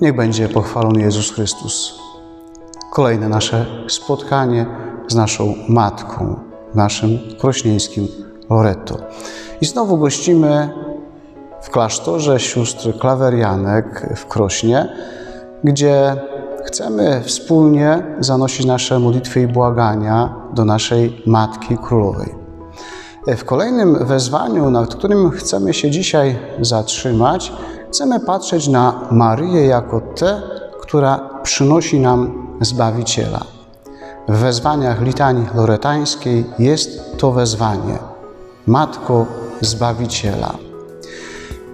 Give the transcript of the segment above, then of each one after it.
Niech będzie pochwalony Jezus Chrystus. Kolejne nasze spotkanie z naszą Matką, naszym krośnieńskim Loretto. I znowu gościmy w klasztorze sióstr Klawerianek w Krośnie, gdzie chcemy wspólnie zanosić nasze modlitwy i błagania do naszej Matki Królowej. W kolejnym wezwaniu, nad którym chcemy się dzisiaj zatrzymać, chcemy patrzeć na Maryję jako tę, która przynosi nam Zbawiciela. W wezwaniach litanii loretańskiej jest to wezwanie Matko Zbawiciela.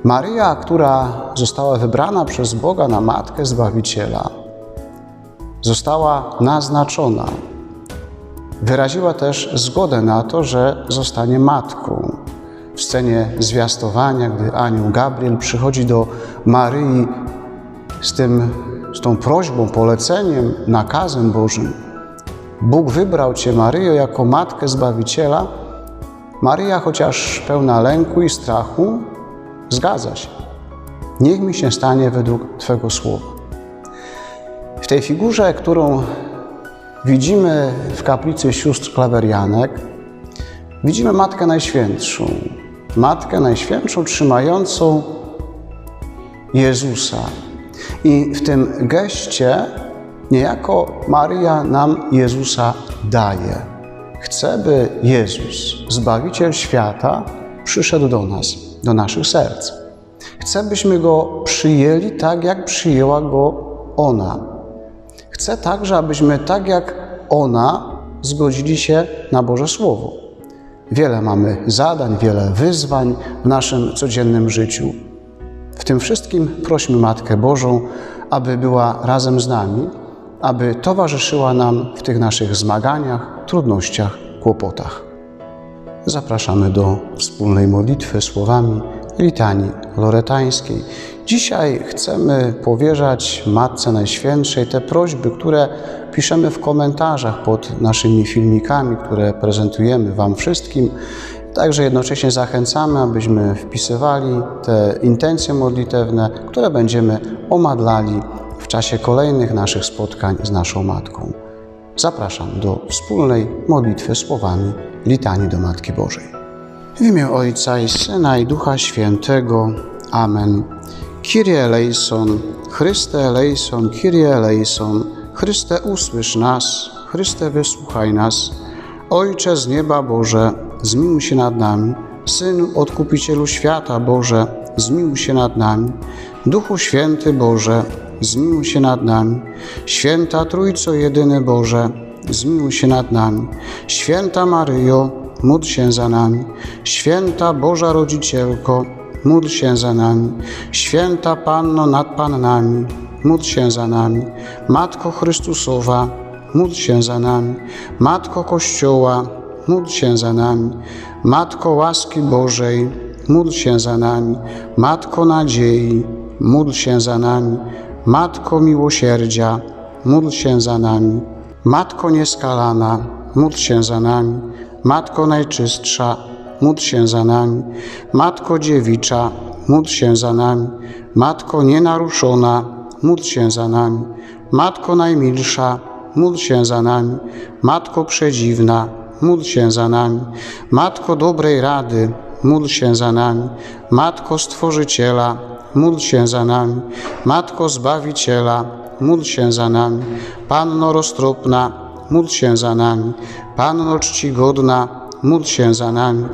Maryja, która została wybrana przez Boga na Matkę Zbawiciela, została naznaczona. Wyraziła też zgodę na to, że zostanie matką. W scenie zwiastowania, gdy anioł Gabriel przychodzi do Maryi z, tym, z tą prośbą, poleceniem, nakazem Bożym, Bóg wybrał Cię, Maryjo, jako Matkę Zbawiciela, Maryja, chociaż pełna lęku i strachu, zgadza się. Niech mi się stanie według Twego słowa. W tej figurze, którą widzimy w kaplicy sióstr Klawerianek, widzimy Matkę Najświętszą. Matkę Najświętszą trzymającą Jezusa. I w tym geście niejako Maryja nam Jezusa daje. Chce, by Jezus, Zbawiciel świata, przyszedł do nas, do naszych serc. Chce, byśmy Go przyjęli tak, jak przyjęła Go ona. Chce także, abyśmy tak jak ona zgodzili się na Boże Słowo. Wiele mamy zadań, wiele wyzwań w naszym codziennym życiu. W tym wszystkim prośmy Matkę Bożą, aby była razem z nami, aby towarzyszyła nam w tych naszych zmaganiach, trudnościach, kłopotach. Zapraszamy do wspólnej modlitwy słowami litanii loretańskiej. Dzisiaj chcemy powierzać Matce Najświętszej te prośby, które piszemy w komentarzach pod naszymi filmikami, które prezentujemy Wam wszystkim. Także jednocześnie zachęcamy, abyśmy wpisywali te intencje modlitewne, które będziemy omadlali w czasie kolejnych naszych spotkań z naszą Matką. Zapraszam do wspólnej modlitwy słowami litanii do Matki Bożej. W imię Ojca i Syna i Ducha Świętego. Amen. Kyrie eleison, Chryste eleison, Kyrie eleison, Chryste usłysz nas, Chryste wysłuchaj nas. Ojcze z nieba Boże, zmiłuj się nad nami. Synu Odkupicielu świata Boże, zmiłuj się nad nami. Duchu Święty Boże, zmiłuj się nad nami. Święta Trójco Jedyny Boże, zmiłuj się nad nami. Święta Maryjo, módl się za nami. Święta Boża Rodzicielko, módl się za nami. Święta Panno nad Pannami, módl się za nami. Matko Chrystusowa, módl się za nami. Matko Kościoła, módl się za nami. Matko łaski Bożej, módl się za nami. Matko nadziei, módl się za nami. Matko miłosierdzia, módl się za nami. Matko nieskalana, módl się za nami. Matko najczystsza, módl się za nami. Matko dziewicza, módl się za nami. Matko nienaruszona, módl się za nami. Matko najmilsza, módl się za nami. Matko przedziwna, módl się za nami. Matko dobrej rady, módl się za nami. Matko Stworzyciela, módl się za nami. Matko Zbawiciela, módl się za nami. Panno roztropna, módl się za nami. Panno czcigodna, módl się za nami.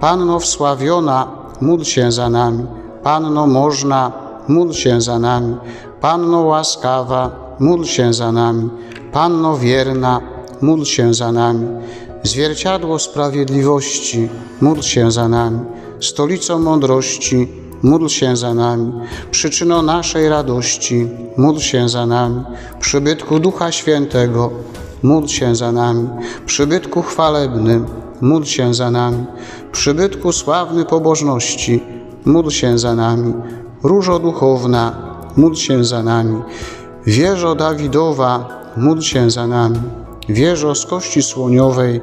Panno wsławiona, módl się za nami. Panno można, módl się za nami. Panno łaskawa, módl się za nami. Panno wierna, módl się za nami. Zwierciadło sprawiedliwości, módl się za nami. Stolicą mądrości, módl się za nami. Przyczyną naszej radości, módl się za nami. Przybytku Ducha Świętego, módl się za nami. Przybytku chwalebnym, módl się za nami. Przybytku sławny pobożności, módl się za nami. Różo duchowna, módl się za nami. Wieżo Dawidowa, módl się za nami. Wieżo z kości słoniowej,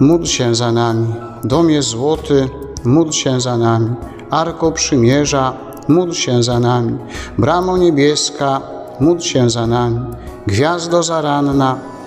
módl się za nami. Domie złoty, módl się za nami. Arko Przymierza, módl się za nami. Bramo niebieska, módl się za nami. Gwiazdo zaranna,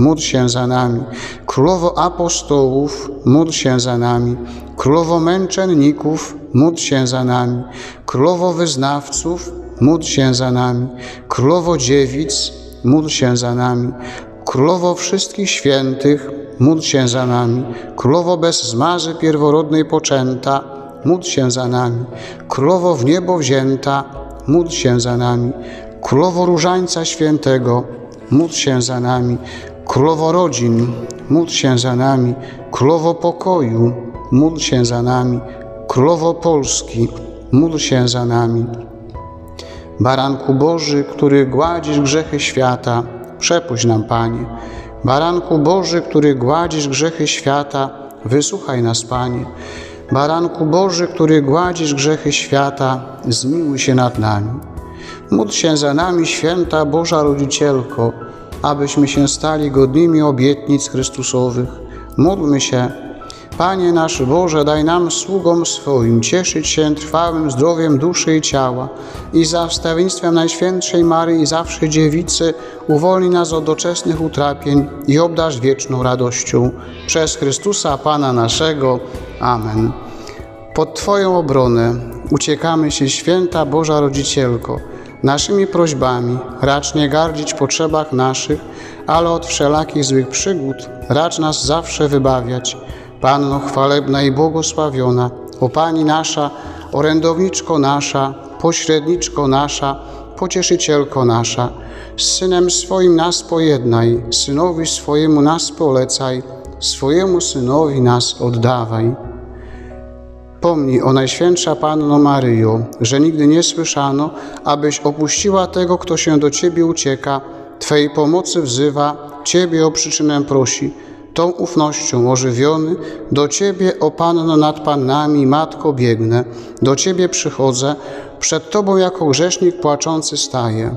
módl się za nami. Królowo apostołów, módl się za nami. Królowo męczenników, módl się za nami. Królowo wyznawców, módl się za nami. Królowo dziewic, módl się za nami. Królowo wszystkich świętych, módl się za nami. Królowo bez zmazy pierworodnej poczęta, módl się za nami. Królowo w niebo wzięta, módl się za nami. Królowo Różańca Świętego, módl się za nami. Królowo rodzin, módl się za nami. Królowo pokoju, módl się za nami. Królowo Polski, módl się za nami. Baranku Boży, który gładzisz grzechy świata, przepuść nam, Panie. Baranku Boży, który gładzisz grzechy świata, wysłuchaj nas, Panie. Baranku Boży, który gładzisz grzechy świata, zmiłuj się nad nami. Módl się za nami, święta Boża Rodzicielko, abyśmy się stali godnymi obietnic Chrystusowych. Módlmy się, Panie nasz Boże, daj nam sługom swoim cieszyć się trwałym zdrowiem duszy i ciała i za wstawienstwem Najświętszej Maryi zawsze Dziewicy uwolnij nas od doczesnych utrapień i obdarz wieczną radością. Przez Chrystusa Pana naszego. Amen. Pod Twoją obronę uciekamy się, święta Boża Rodzicielko, naszymi prośbami, racz nie gardzić potrzebach naszych, ale od wszelakich złych przygód racz nas zawsze wybawiać. Panno chwalebna i błogosławiona, o Pani nasza, orędowniczko nasza, pośredniczko nasza, pocieszycielko nasza, z Synem swoim nas pojednaj, Synowi swojemu nas polecaj, swojemu Synowi nas oddawaj. Pomnij o Najświętsza Panno Maryjo, że nigdy nie słyszano, abyś opuściła tego, kto się do Ciebie ucieka, Twej pomocy wzywa, Ciebie o przyczynę prosi. Tą ufnością ożywiony, do Ciebie, o Panno nad Pannami, Matko biegnę, do Ciebie przychodzę, przed Tobą jako grzesznik płaczący staję.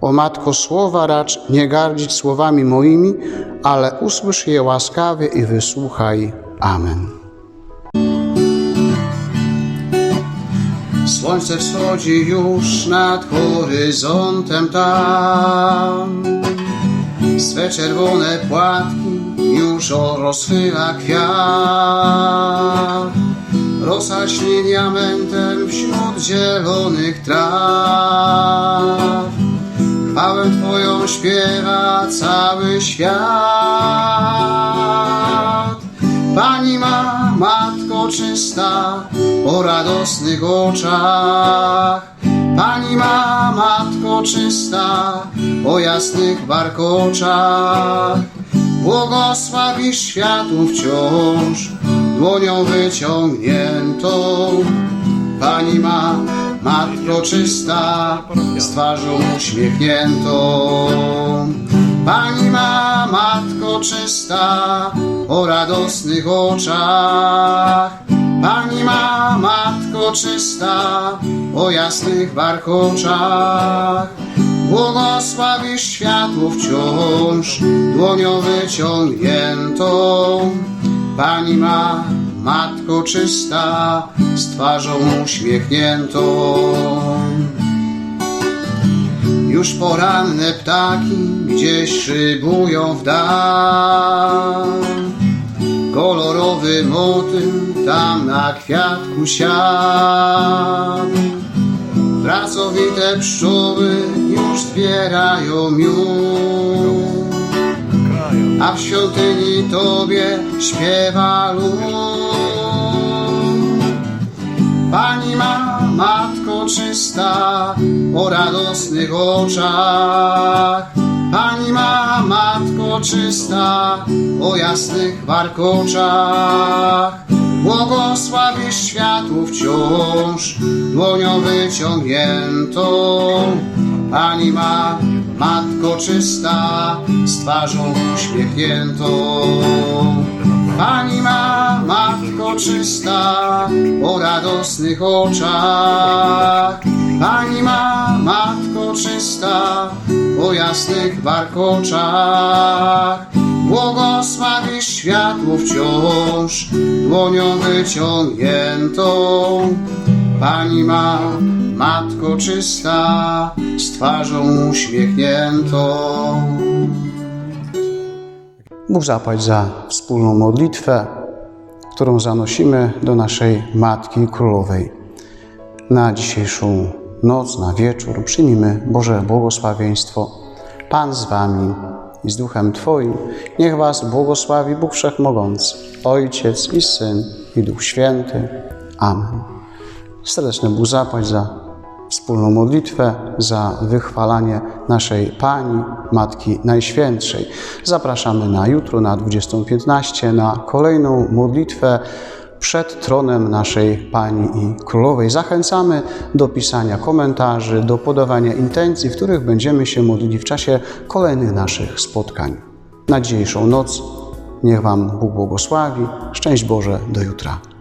O Matko, słowa racz nie gardzić słowami moimi, ale usłysz je łaskawie i wysłuchaj. Amen. Słońce wschodzi już nad horyzontem tam. Swe czerwone płatki już rozchyla kwiat. Rosa śnie diamentem wśród zielonych traw. Chwałę Twoją śpiewa cały świat. Pani ma, Matko czysta, o radosnych oczach. Pani ma, Matko czysta, o jasnych warkoczach. Błogosławisz światów wciąż, dłonią wyciągniętą. Pani ma, Matko czysta, z twarzą uśmiechniętą. Pani ma, Matko czysta, o radosnych oczach. Pani ma, Matko czysta, o jasnych warkoczach. Błogosławisz światło wciąż, dłonią wyciągniętą. Pani ma, Matko czysta, z twarzą uśmiechniętą. Już poranne ptaki gdzieś szybują w dal. Kolorowy motyl tam na kwiatku siadł. Pracowite pszczoły już zbierają miód. A w świątyni Tobie śpiewa lud. Pani ma, Matko czysta, o radosnych oczach. Pani ma, Matko czysta, o jasnych warkoczach. Błogosławisz światło wciąż, dłonią wyciągniętą. Pani ma, Matko czysta, z twarzą uśmiechniętą. Pani ma, Matko czysta, o radosnych oczach. Pani ma, Matko czysta, o jasnych warkoczach. Błogosławisz światło wciąż, dłonią wyciągniętą. Pani ma, Matko czysta, z twarzą uśmiechniętą. Bóg zapłać za wspólną modlitwę, którą zanosimy do naszej Matki Królowej. Na dzisiejszą noc, na wieczór przyjmijmy Boże błogosławieństwo. Pan z Wami i z Duchem Twoim. Niech Was błogosławi Bóg Wszechmogący, Ojciec i Syn i Duch Święty. Amen. Serdeczny Bóg zapłać za wspólną modlitwę, za wychwalanie naszej Pani, Matki Najświętszej. Zapraszamy na jutro, na 20.15, na kolejną modlitwę przed tronem naszej Pani i Królowej. Zachęcamy do pisania komentarzy, do podawania intencji, w których będziemy się modlili w czasie kolejnych naszych spotkań. Na dzisiejszą noc niech Wam Bóg błogosławi. Szczęść Boże, do jutra.